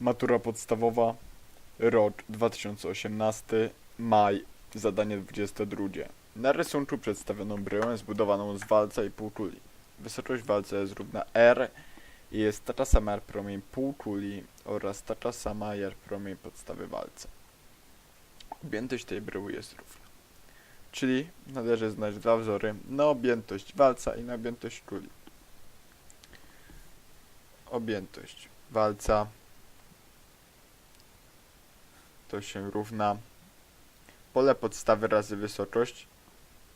Matura podstawowa, rok 2018, maj, zadanie 22. Na rysunku przedstawiono bryłę zbudowaną z walca i półkuli. Wysokość walca jest równa r i jest taka sama jak promień półkuli oraz taka sama jak promień podstawy walca. Objętość tej bryły jest równa. Czyli należy znaleźć dwa wzory na objętość walca i na objętość kuli. Objętość walca to się równa pole podstawy razy wysokość,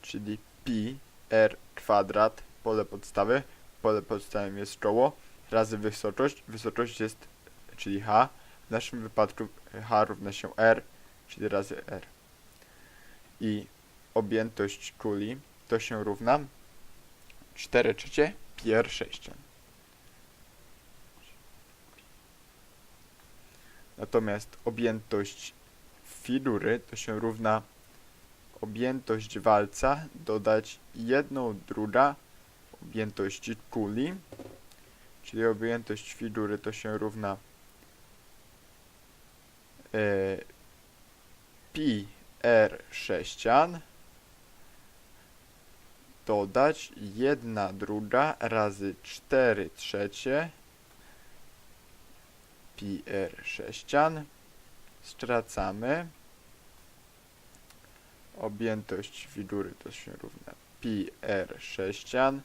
czyli pi r kwadrat, pole podstawy, pole podstawy jest czoło, razy wysokość, wysokość jest, czyli h, w naszym wypadku h równa się r, czyli razy r. I objętość kuli to się równa 4 trzecie pi r sześcian. Natomiast objętość figury to się równa objętość walca dodać jedną druga objętości kuli, czyli objętość figury to się równa e, pi r sześcian dodać jedna druga razy 4 trzecie pi r sześcian. Stracamy. Objętość figury to się równa. Pi r sześcian.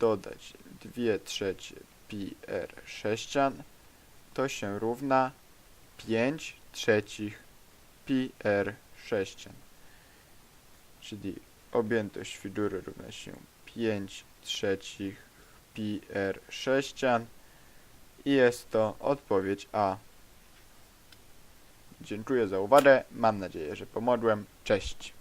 Dodać 2 trzecie pi r sześcian. To się równa 5 trzecich pi r sześcian. Czyli objętość figury równa się 5 trzecich pi r sześcian i jest to odpowiedź A. Dziękuję za uwagę. Mam nadzieję, że pomogłem. Cześć.